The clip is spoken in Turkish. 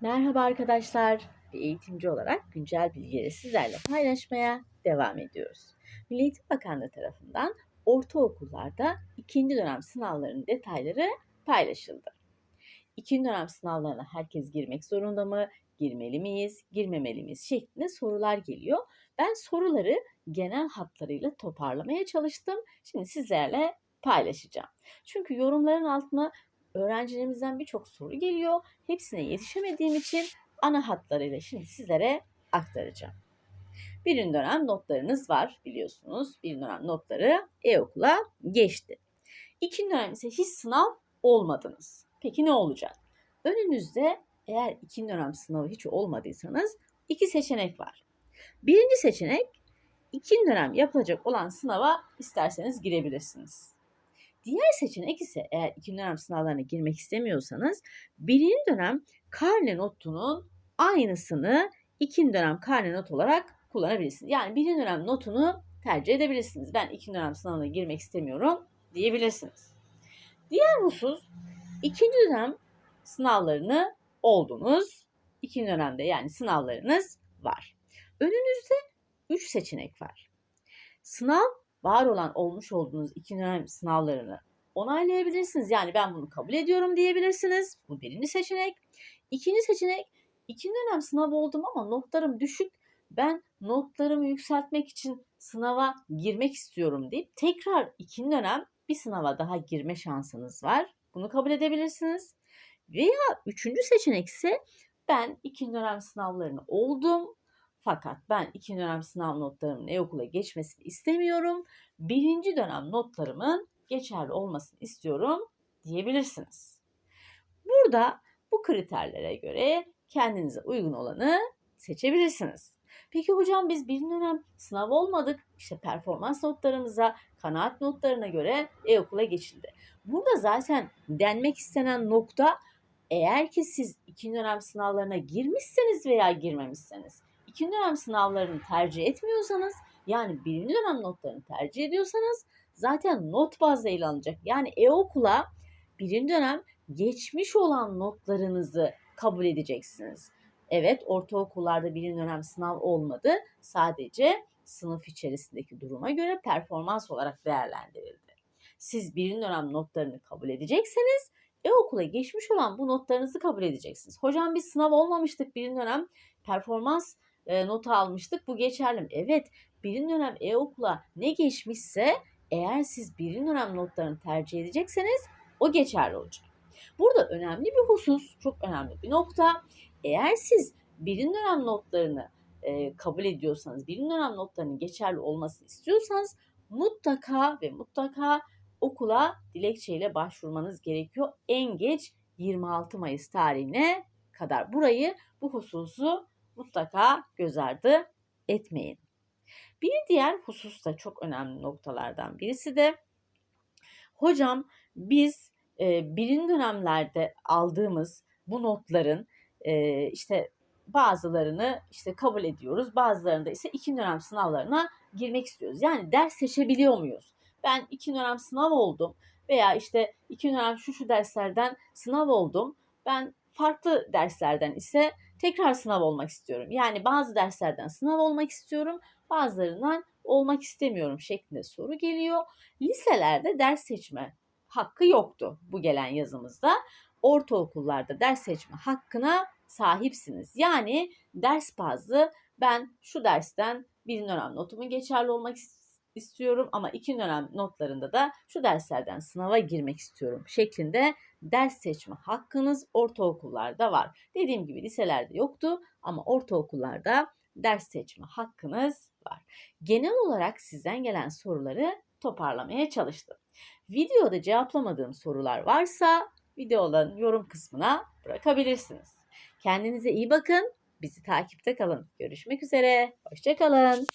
Merhaba arkadaşlar. Bir eğitimci olarak güncel bilgileri sizlerle paylaşmaya devam ediyoruz. Milli Eğitim Bakanlığı tarafından ortaokullarda ikinci dönem sınavlarının detayları paylaşıldı. İkinci dönem sınavlarına herkes girmek zorunda mı? Girmeli miyiz? Girmemeli miyiz? şeklinde sorular geliyor. Ben soruları genel hatlarıyla toparlamaya çalıştım. Şimdi sizlerle paylaşacağım. Çünkü yorumların altına öğrencilerimizden birçok soru geliyor. Hepsine yetişemediğim için ana hatlarıyla şimdi sizlere aktaracağım. Birinci dönem notlarınız var biliyorsunuz. Birinci dönem notları e-okula geçti. İkinci dönem ise hiç sınav olmadınız. Peki ne olacak? Önünüzde eğer ikinci dönem sınavı hiç olmadıysanız iki seçenek var. Birinci seçenek ikinci dönem yapılacak olan sınava isterseniz girebilirsiniz. Diğer seçenek ise eğer ikinci dönem sınavlarına girmek istemiyorsanız birinci dönem karne notunun aynısını ikinci dönem karne not olarak kullanabilirsiniz. Yani birinci dönem notunu tercih edebilirsiniz. Ben ikinci dönem sınavına girmek istemiyorum diyebilirsiniz. Diğer husus ikinci dönem sınavlarını oldunuz. İkinci dönemde yani sınavlarınız var. Önünüzde 3 seçenek var. Sınav var olan olmuş olduğunuz ikinci dönem sınavlarını onaylayabilirsiniz. Yani ben bunu kabul ediyorum diyebilirsiniz. Bu birinci seçenek. İkinci seçenek ikinci dönem sınav oldum ama notlarım düşük. Ben notlarımı yükseltmek için sınava girmek istiyorum deyip tekrar ikinci dönem bir sınava daha girme şansınız var. Bunu kabul edebilirsiniz. Veya üçüncü seçenek ise ben ikinci dönem sınavlarını oldum fakat ben ikinci dönem sınav notlarımın e-okula geçmesini istemiyorum. Birinci dönem notlarımın geçerli olmasını istiyorum diyebilirsiniz. Burada bu kriterlere göre kendinize uygun olanı seçebilirsiniz. Peki hocam biz birinci dönem sınav olmadık. İşte performans notlarımıza, kanaat notlarına göre e-okula geçildi. Burada zaten denmek istenen nokta eğer ki siz ikinci dönem sınavlarına girmişseniz veya girmemişseniz ikinci dönem sınavlarını tercih etmiyorsanız yani birinci dönem notlarını tercih ediyorsanız zaten not bazlı ele alınacak. Yani e-okula birinci dönem geçmiş olan notlarınızı kabul edeceksiniz. Evet ortaokullarda birinci dönem sınav olmadı. Sadece sınıf içerisindeki duruma göre performans olarak değerlendirildi. Siz birinci dönem notlarını kabul edecekseniz e-okula geçmiş olan bu notlarınızı kabul edeceksiniz. Hocam biz sınav olmamıştık birinci dönem performans e, notu almıştık. Bu geçerli mi? Evet. Birinci dönem e-okula ne geçmişse eğer siz birinci dönem notlarını tercih edecekseniz o geçerli olacak. Burada önemli bir husus, çok önemli bir nokta. Eğer siz birinci dönem notlarını e, kabul ediyorsanız, birinci dönem notlarının geçerli olmasını istiyorsanız mutlaka ve mutlaka okula dilekçeyle başvurmanız gerekiyor. En geç 26 Mayıs tarihine kadar. Burayı, bu hususu mutlaka göz ardı etmeyin. Bir diğer husus da çok önemli noktalardan birisi de hocam biz e, birinci dönemlerde aldığımız bu notların e, işte bazılarını işte kabul ediyoruz. Bazılarında ise iki dönem sınavlarına girmek istiyoruz. Yani ders seçebiliyor muyuz? Ben iki dönem sınav oldum veya işte iki dönem şu şu derslerden sınav oldum. Ben farklı derslerden ise tekrar sınav olmak istiyorum. Yani bazı derslerden sınav olmak istiyorum, bazılarından olmak istemiyorum şeklinde soru geliyor. Liselerde ders seçme hakkı yoktu bu gelen yazımızda. Ortaokullarda ders seçme hakkına sahipsiniz. Yani ders bazlı ben şu dersten birinci dönem notumun geçerli olmak istiyorum ama ikinci dönem notlarında da şu derslerden sınava girmek istiyorum şeklinde ders seçme hakkınız ortaokullarda var. Dediğim gibi liselerde yoktu ama ortaokullarda ders seçme hakkınız var. Genel olarak sizden gelen soruları toparlamaya çalıştım. Videoda cevaplamadığım sorular varsa videoların yorum kısmına bırakabilirsiniz. Kendinize iyi bakın. Bizi takipte kalın. Görüşmek üzere. Hoşçakalın.